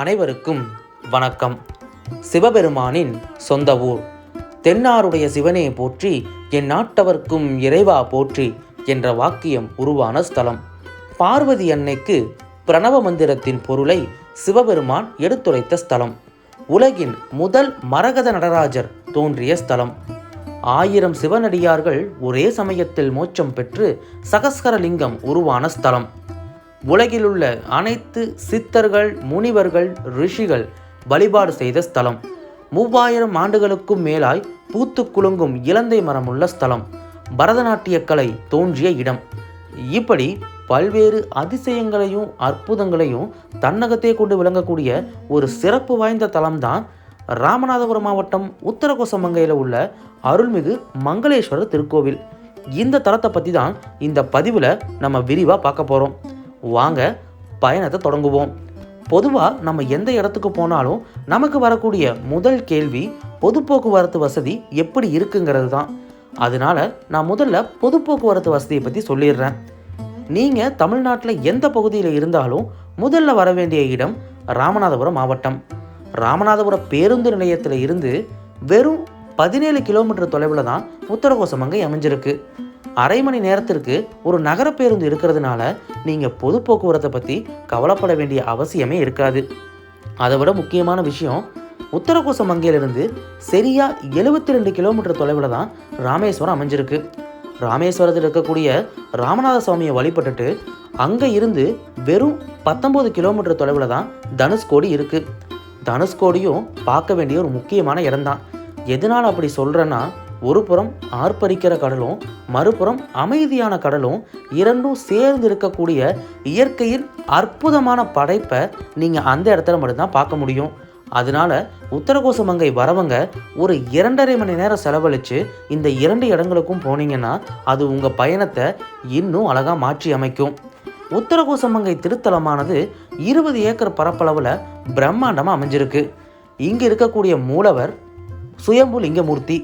அனைவருக்கும் வணக்கம். சிவபெருமானின் சொந்த ஊர். தென்னாருடைய சிவனே போற்றி என் நாட்டவர்க்கும் இறைவா போற்றி என்ற வாக்கியம் உருவான ஸ்தலம். பார்வதி அன்னைக்கு பிரணவ மந்திரத்தின் பொருளை சிவபெருமான் எடுத்துரைத்த ஸ்தலம். உலகின் முதல் மரகத நடராஜர் தோன்றிய ஸ்தலம். ஆயிரம் சிவனடியார்கள் ஒரே சமயத்தில் மோட்சம் பெற்று சகஸ்கரலிங்கம் உருவான ஸ்தலம். உலகிலுள்ள அனைத்து சித்தர்கள் முனிவர்கள் ரிஷிகள் வழிபாடு செய்த ஸ்தலம். மூவாயிரம் ஆண்டுகளுக்கும் மேலாய் பூத்து குலுங்கும் இலந்தை மரமுள்ள ஸ்தலம். பரதநாட்டிய கலை தோன்றிய இடம். இப்படி பல்வேறு அதிசயங்களையும் அற்புதங்களையும் தன்னகத்தே கொண்டு விளங்கக்கூடிய ஒரு சிறப்பு வாய்ந்த தலம்தான் ராமநாதபுரம் மாவட்டம் உத்தரகோசமங்கையில் உள்ள அருள்மிகு மங்களேஸ்வரர் திருக்கோவில். இந்த தலத்தை பற்றி தான் இந்த பதிவில் நம்ம விரிவாக பார்க்க போகிறோம் வாங்க பயணத்தை தொடங்குவோம். பொதுவாக நம்ம எந்த இடத்துக்கு போனாலும் நமக்கு வரக்கூடிய முதல் கேள்வி பொது போக்குவரத்து வசதி எப்படி இருக்குங்கிறது தான். அதனால நான் முதல்ல பொது போக்குவரத்து வசதியை பற்றி சொல்லிடுறேன். நீங்கள் தமிழ்நாட்டில் எந்த பகுதியில் இருந்தாலும் முதல்ல வர வேண்டிய இடம் ராமநாதபுரம் மாவட்டம். ராமநாதபுரம் பேருந்து நிலையத்தில் இருந்து வெறும் பதினேழு கிலோமீட்டர் தொலைவில் தான் உத்தரகோசமங்கை அமைஞ்சிருக்கு. அரை மணி நேரத்திற்கு ஒரு நகர பேருந்து இருக்கிறதுனால நீங்கள் பொது போக்குவரத்தை பற்றி கவலைப்பட வேண்டிய அவசியமே இருக்காது. அதை விட முக்கியமான விஷயம் உத்தரகோசமங்கையிலிருந்து சரியா எழுபத்தி ரெண்டு கிலோமீட்டர் தொலைவில் தான் ராமேஸ்வரம் அமைஞ்சிருக்கு. ராமேஸ்வரத்தில் இருக்கக்கூடிய ராமநாத சுவாமியை வழிபட்டுட்டு அங்கே இருந்து வெறும் பத்தொம்போது கிலோமீட்டர் தொலைவில் தான் தனுஷ்கோடி இருக்குது தனுஷ்கோடியும் பார்க்க வேண்டிய ஒரு முக்கியமான இடம்தான். எதனால் அப்படி சொல்கிறேன்னா ஒரு புறம் ஆர்ப்பரிக்கிற கடலும் மறுபுறம் அமைதியான கடலும் இரண்டும் சேர்ந்து இருக்கக்கூடிய இயற்கையின் அற்புதமான படைப்பை நீங்கள் அந்த இடத்துல மட்டும்தான் பார்க்க முடியும். அதனால உத்தரகோசமங்கை வரவங்க ஒரு இரண்டரை மணி நேரம் செலவழித்து இந்த இரண்டு இடங்களுக்கும் போனீங்கன்னா அது உங்கள் பயணத்தை இன்னும் அழகாக மாற்றி அமைக்கும். உத்தரகோசமங்கை திருத்தலமானது இருபது ஏக்கர் பரப்பளவில் பிரம்மாண்டமாக அமைஞ்சிருக்கு. இங்கே இருக்கக்கூடிய மூலவர் சுயம்பு லிங்கமூர்த்தி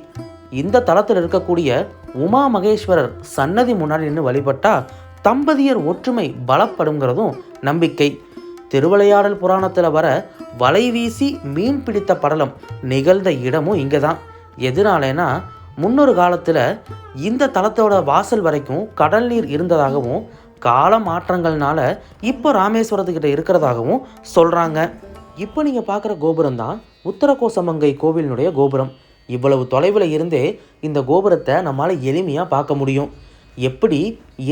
இந்த தளத்தில் இருக்கக்கூடிய உமா மகேஸ்வரர் சன்னதி முன்னாடி நின்று வழிபட்டா தம்பதியர் ஒற்றுமை பலப்படுங்கிறதும் நம்பிக்கை. திருவிளையாடல் புராணத்தில் வர வலை வீசி மீன் பிடித்த படலம் நிகழ்ந்த இடமும் இங்கே தான் எதனாலேனா முன்னொரு காலத்தில் இந்த தலத்தோட வாசல் வரைக்கும் கடல் நீர் இருந்ததாகவும் கால மாற்றங்கள்னால இப்போ ராமேஸ்வரத்துக்கிட்ட இருக்கிறதாகவும் சொல்கிறாங்க இப்போ நீங்கள் பார்க்குற கோபுரம் தான் உத்தரகோசமங்கை கோவிலினுடைய கோபுரம். இவ்வளவு தொலைவில் இருந்தே இந்த கோபுரத்தை நம்மளால் எளிமையாக பார்க்க முடியும். எப்படி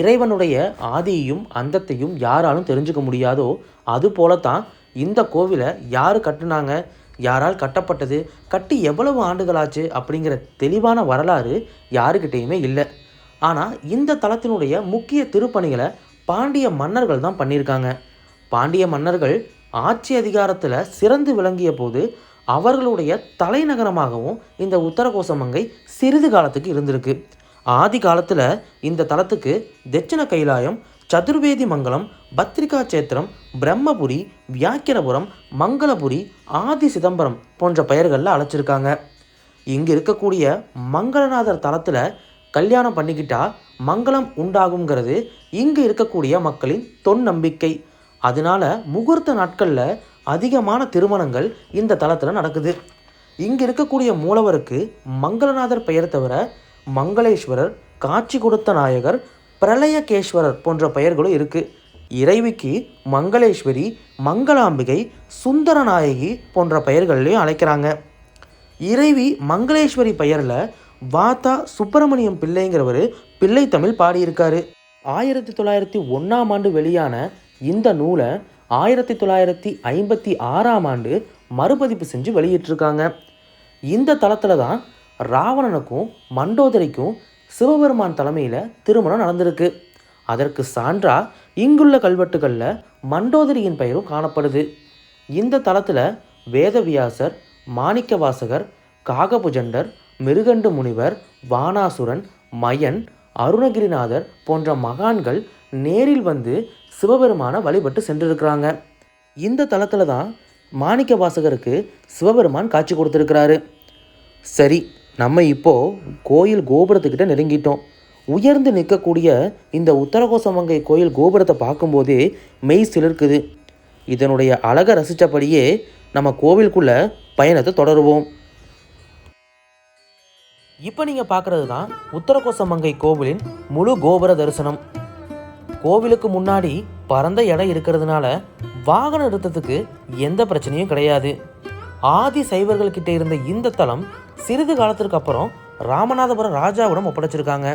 இறைவனுடைய ஆதியையும் அந்தத்தையும் யாராலும் தெரிஞ்சுக்க முடியாதோ அது போலத்தான் இந்த கோவிலை யார் கட்டுனாங்க? யாரால் கட்டப்பட்டது? கட்டி எவ்வளவு ஆண்டுகளாச்சு அப்படிங்கிற தெளிவான வரலாறு யாருக்கிட்டேயுமே இல்லை. ஆனால் இந்த தளத்தினுடைய முக்கிய திருப்பணிகளை பாண்டிய மன்னர்கள் தான் பண்ணியிருக்காங்க பாண்டிய மன்னர்கள் ஆட்சி அதிகாரத்தில் சிறந்து விளங்கிய போது அவர்களுடைய தலைநகரமாகவும் இந்த உத்தரகோசமங்கை சிறிது காலத்துக்கு இருந்திருக்கு. ஆதி காலத்தில் இந்த தலத்துக்கு தட்சிண கைலாயம் சதுர்வேதி மங்கலம் பத்ரிகா சேத்திரம் பிரம்மபுரி வியாக்கிரபுரம் மங்களபுரி ஆதி சிதம்பரம் போன்ற பெயர்களில் அழைச்சிருக்காங்க. இங்கே இருக்கக்கூடிய மங்களநாதர் தலத்தில் கல்யாணம் பண்ணிக்கிட்டா மங்களம் உண்டாகுங்கிறது இங்கு இருக்கக்கூடிய மக்களின் தொன் நம்பிக்கை அதனால முகூர்த்த நாட்களில் அதிகமான திருமணங்கள் இந்த தலத்தில் நடக்குது. இங்கே இருக்கக்கூடிய மூலவருக்கு மங்களநாதர் பெயர் தவிர மங்களேஸ்வரர் காட்சி கொடுத்த நாயகர் பிரளயகேஸ்வரர் போன்ற பெயர்களும் இருக்குது இறைவிக்கு மங்களேஸ்வரி மங்களாம்பிகை சுந்தரநாயகி போன்ற பெயர்கள்லையும் அழைக்கிறாங்க. இறைவி மங்களேஸ்வரி பெயரில் வாத்தா சுப்பிரமணியம் பிள்ளைங்கிறவர் பிள்ளை தமிழ் பாடியிருக்காரு. ஆயிரத்தி தொள்ளாயிரத்தி ஒன்றாம் ஆண்டு வெளியான இந்த நூலை ஆயிரத்தி தொள்ளாயிரத்தி ஐம்பத்தி ஆறாம் ஆண்டு மறுபதிப்பு செஞ்சு வெளியிட்டிருக்காங்க. இந்த தளத்தில் தான் ராவணனுக்கும் மண்டோதரிக்கும் சிவபெருமான் தலைமையில் திருமணம் நடந்திருக்கு. அதற்கு சான்றா இங்குள்ள கல்வெட்டுகளில் மண்டோதரியின் பெயரும் காணப்படுது. இந்த தளத்தில் வேதவியாசர் மாணிக்கவாசகர் காகபுஜண்டர் மிருகண்டு முனிவர் வானாசுரன் மயன் அருணகிரிநாதர் போன்ற மகான்கள் நேரில் வந்து சிவபெருமானை வழிபட்டு சென்றிருக்கிறாங்க. இந்த தளத்தில் தான் மாணிக்க வாசகருக்கு சிவபெருமான் காட்சி கொடுத்துருக்கிறாரு. சரி நம்ம இப்போது கோயில் கோபுரத்துக்கிட்ட நெருங்கிட்டோம். உயர்ந்து நிற்கக்கூடிய இந்த உத்தரகோசமங்கை கோயில் கோபுரத்தை பார்க்கும்போதே மெய் சிலிர்க்குது. இதனுடைய அழகை ரசித்தபடியே நம்ம கோவிலுக்குள்ளே பயணத்தை தொடருவோம். இப்போ நீங்கள் பார்க்குறது தான் உத்தரகோசமங்கை கோவிலின் முழு கோபுர தரிசனம். கோவிலுக்கு முன்னாடி பரந்த இடம் இருக்கிறதுனால வாகன நிறுத்தத்துக்கு எந்த பிரச்சனையும் கிடையாது. ஆதி சைவர்கள்கிட்ட இருந்த இந்த தலம் சிறிது காலத்திற்கு அப்புறம் ராமநாதபுரம் ராஜாவிடம் ஒப்படைச்சிருக்காங்க.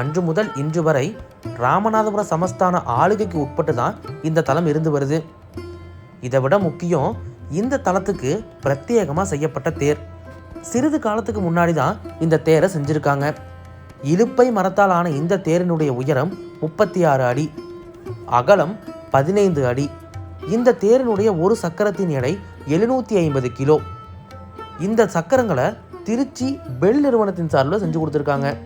அன்று முதல் இன்று வரை ராமநாதபுரம் சமஸ்தான ஆளுகைக்கு உட்பட்டு தான் இந்த தலம் இருந்து வருது. இதை விட முக்கியம் இந்த தலத்துக்கு பிரத்யேகமாக செய்யப்பட்ட தேர். சிறிது காலத்துக்கு முன்னாடி தான் இந்த தேரை செஞ்சுருக்காங்க. இலுப்பை மரத்தால் ஆன இந்த தேரினுடைய உயரம் முப்பத்தி ஆறு அடி அகலம் பதினைந்து அடி. இந்த தேரினுடைய ஒரு சக்கரத்தின் எடை எழுநூற்றி ஐம்பது கிலோ. இந்த சக்கரங்களை திருச்சி பெல் நிறுவனத்தின் சார்பில் செஞ்சு கொடுத்துருக்காங்க.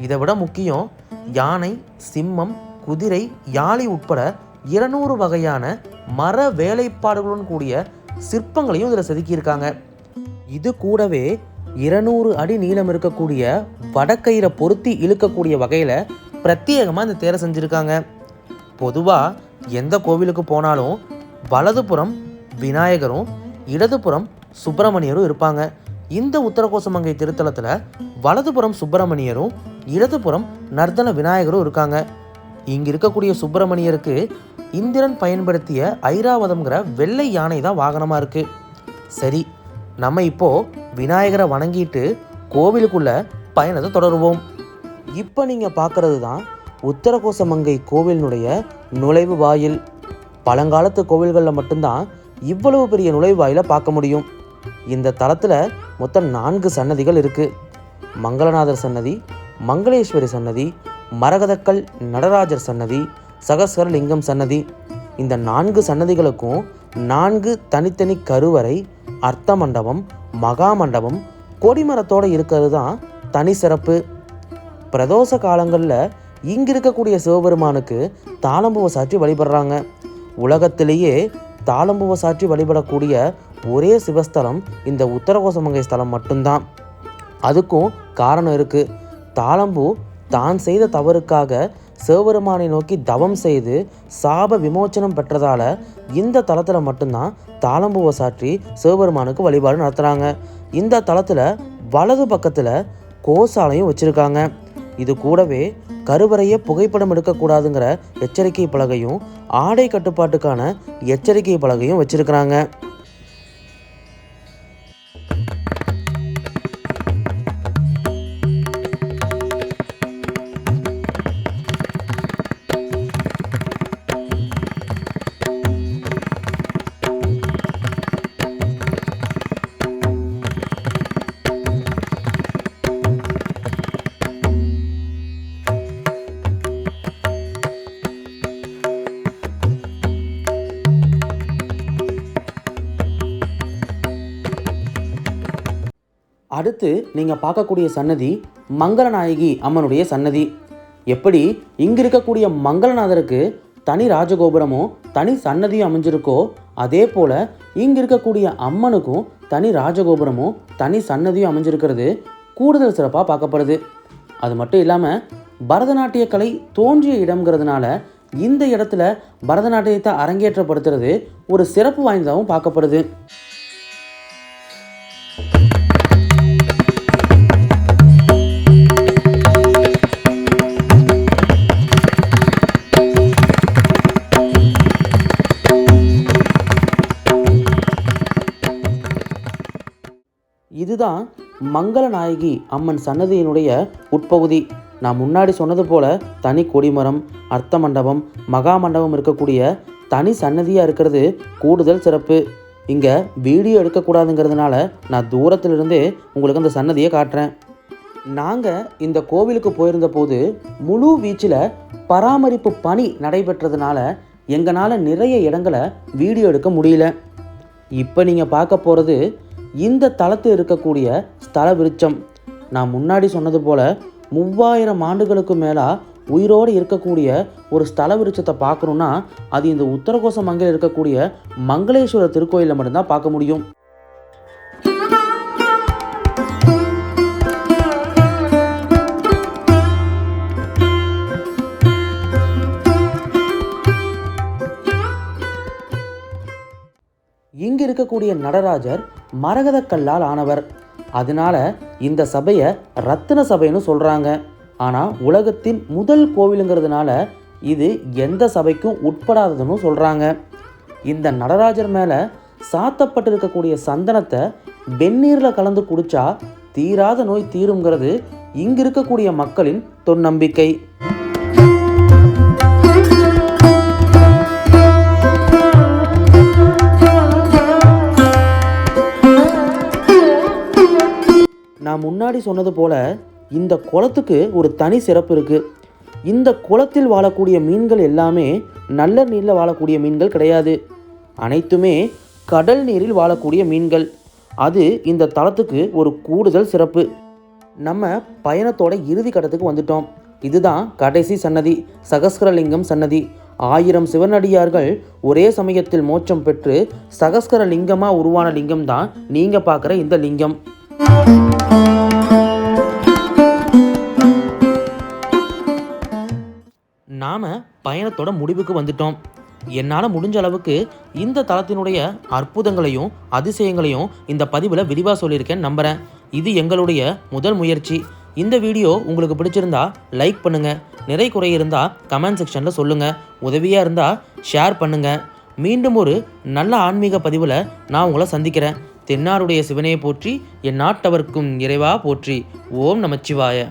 இதை விட முக்கியம் யானை சிம்மம் குதிரை யாழி உட்பட இருநூறு வகையான மர வேலைப்பாடுகளுடன் கூடிய சிற்பங்களையும் இதில் செதுக்கியிருக்காங்க. இது கூடவே இருநூறு அடி நீளம் இருக்கக்கூடிய வடக்கயிறை பொருத்தி இழுக்கக்கூடிய வகையில் பிரத்யேகமாக இந்த தேரை செஞ்சுருக்காங்க. பொதுவாக எந்த கோவிலுக்கு போனாலும் வலதுபுறம் விநாயகரும் இடதுபுறம் சுப்பிரமணியரும் இருப்பாங்க. இந்த உத்தரகோசமங்கை திருத்தலத்தில் வலதுபுறம் சுப்பிரமணியரும் இடதுபுறம் நர்தன விநாயகரும் இருக்காங்க. இங்கே இருக்கக்கூடிய சுப்பிரமணியருக்கு இந்திரன் பயன்படுத்திய ஐராவதம்ங்கிற வெள்ளை யானை தான் வாகனமாக இருக்குது சரி நம்ம இப்போது விநாயகரை வணங்கிட்டு கோவிலுக்குள்ளே பயணத்தை தொடருவோம். இப்போ நீங்கள் பார்க்குறது தான் உத்தரகோசமங்கை கோவிலினுடைய நுழைவு வாயில். பழங்காலத்து கோவில்களில் மட்டும்தான் இவ்வளவு பெரிய நுழைவாயில பார்க்க முடியும். இந்த தளத்தில் மொத்தம் நான்கு சன்னதிகள் இருக்குது மங்களநாதர் சன்னதி மங்களேஸ்வரி சன்னதி மரகதக்கல் நடராஜர் சன்னதி சகஸ்வரலிங்கம் சன்னதி. இந்த நான்கு சன்னதிகளுக்கும் நான்கு தனித்தனி கருவறை அர்த்த மண்டபம் மகா மண்டபம் கொடிமரத்தோடு இருக்கிறது தான் தனி சிறப்பு. பிரதோஷ காலங்களில் இங்கே இருக்கக்கூடிய சிவபெருமானுக்கு தாளம்புவ சாற்றி வழிபடுறாங்க. உலகத்திலேயே தாளம்புவ சாற்றி வழிபடக்கூடிய ஒரே சிவஸ்தலம் இந்த உத்தரகோசமங்கை ஸ்தலம் மட்டும்தான். அதுக்கும் காரணம் இருக்குது தாளம்பூ தான் செய்த தவறுக்காக சிவபெருமானை நோக்கி தவம் செய்து சாப விமோச்சனம் பெற்றதால இந்த தலத்தில் மட்டும்தான் தாளம்பூவை சாற்றி சிவபெருமானுக்கு வழிபாடு நடத்துகிறாங்க இந்த தளத்தில் வலது பக்கத்தில் கோசாலையும் வச்சுருக்காங்க. இது கூடவே கருவறையை புகைப்படம் எடுக்கக்கூடாதுங்கிற எச்சரிக்கை பலகையும் ஆடை கட்டுப்பாட்டுக்கான எச்சரிக்கை பலகையும் வச்சுருக்கிறாங்க. அடுத்து நீங்கள் பார்க்கக்கூடிய சன்னதி மங்களநாயகி அம்மனுடைய சன்னதி. எப்படி இங்கே இருக்கக்கூடிய மங்களநாதருக்கு தனி ராஜகோபுரமும் தனி சன்னதியும் அமைஞ்சிருக்கோ அதே போல் இங்கே இருக்கக்கூடிய அம்மனுக்கும் தனி ராஜகோபுரமும் தனி சன்னதியும் அமைஞ்சிருக்கிறது கூடுதல் சிறப்பாக பார்க்கப்படுது. அது மட்டும் இல்லாமல் பரதநாட்டிய கலை தோன்றிய இடம்ங்கிறதுனால இந்த இடத்துல பரதநாட்டியத்தை அரங்கேற்றப்படுத்துறது ஒரு சிறப்பு வாய்ந்ததாகவும் பார்க்கப்படுது. இதுதான் மங்களநாயகி அம்மன் சன்னதியினுடைய உட்பகுதி. நான் முன்னாடி சொன்னது போல தனி கொடிமரம் அர்த்த மண்டபம் மகா மண்டபம் இருக்கக்கூடிய தனி சன்னதியாக இருக்கிறது கூடுதல் சிறப்பு. இங்கே வீடியோ எடுக்கக்கூடாதுங்கிறதுனால நான் தூரத்திலிருந்தே உங்களுக்கு அந்த சன்னதியை காட்டுறேன். நாங்கள் இந்த கோவிலுக்கு போயிருந்த போது முழு வீச்சில் பராமரிப்பு பணி நடைபெற்றதுனால எங்களால் நிறைய இடங்களை வீடியோ எடுக்க முடியல. இப்போ நீங்கள் பார்க்க போகிறது இந்த தளத்தில் இருக்கக்கூடிய ஸ்தல விருட்சம். நான் முன்னாடி சொன்னது போல் மூவாயிரம் ஆண்டுகளுக்கு மேலாக உயிரோடு இருக்கக்கூடிய ஒரு ஸ்தல விருட்சத்தை பார்க்கணுன்னா அது இந்த உத்தரகோச மங்கையில் இருக்கக்கூடிய மங்களேஸ்வரர் திருக்கோயிலில் மட்டும்தான் பார்க்க முடியும். இங்கு இருக்கக்கூடிய நடராஜர் மரகதக்கல்லால் ஆனவர். அதனால இந்த சபையை ரத்தின சபைன்னு சொல்கிறாங்க ஆனால் உலகத்தின் முதல் கோவிலுங்கிறதுனால இது எந்த சபைக்கும் உட்படாததுன்னு சொல்கிறாங்க இந்த நடராஜர் மேலே சாத்தப்பட்டிருக்கக்கூடிய சந்தனத்தை வெந்நீரில் கலந்து குடித்தா தீராத நோய் தீருங்கிறது இங்கு இருக்கக்கூடிய மக்களின் தொன்னம்பிக்கை. நான் முன்னாடி சொன்னது போல இந்த குளத்துக்கு ஒரு தனி சிறப்பு இருக்குது இந்த குளத்தில் வாழக்கூடிய மீன்கள் எல்லாமே நல்ல நீரில் வாழக்கூடிய மீன்கள் கிடையாது. அனைத்துமே கடல் நீரில் வாழக்கூடிய மீன்கள். அது இந்த தளத்துக்கு ஒரு கூடுதல் சிறப்பு. நம்ம பயணத்தோட இறுதி கட்டத்துக்கு வந்துட்டோம். இதுதான் கடைசி சன்னதி சகஸ்கரலிங்கம் சன்னதி. ஆயிரம் சிவனடியார்கள் ஒரே சமயத்தில் மோட்சம் பெற்று சகஸ்கர லிங்கமாக உருவான லிங்கம் தான் நீங்கள் பார்க்குற இந்த லிங்கம். நாம் பயணத்தோட முடிவுக்கு வந்துட்டோம். என்னால் முடிஞ்ச அளவுக்கு இந்த தளத்தினுடைய அற்புதங்களையும் அதிசயங்களையும் இந்த பதிவில் விரிவாக சொல்லியிருக்கேன் நம்புகிறேன் இது எங்களுடைய முதல் முயற்சி. இந்த வீடியோ உங்களுக்கு பிடிச்சிருந்தா லைக் பண்ணுங்கள் நிறை குறை இருந்தால் கமெண்ட் செக்ஷனில் சொல்லுங்கள் உதவியாக இருந்தால் ஷேர் பண்ணுங்கள் மீண்டும் ஒரு நல்ல ஆன்மீக பதிவில் நான் உங்களை சந்திக்கிறேன். தென்னாருடைய சிவனே போற்றி என் நாட்டவர்க்கும் இறைவா போற்றி. ஓம் நமச்சிவாய.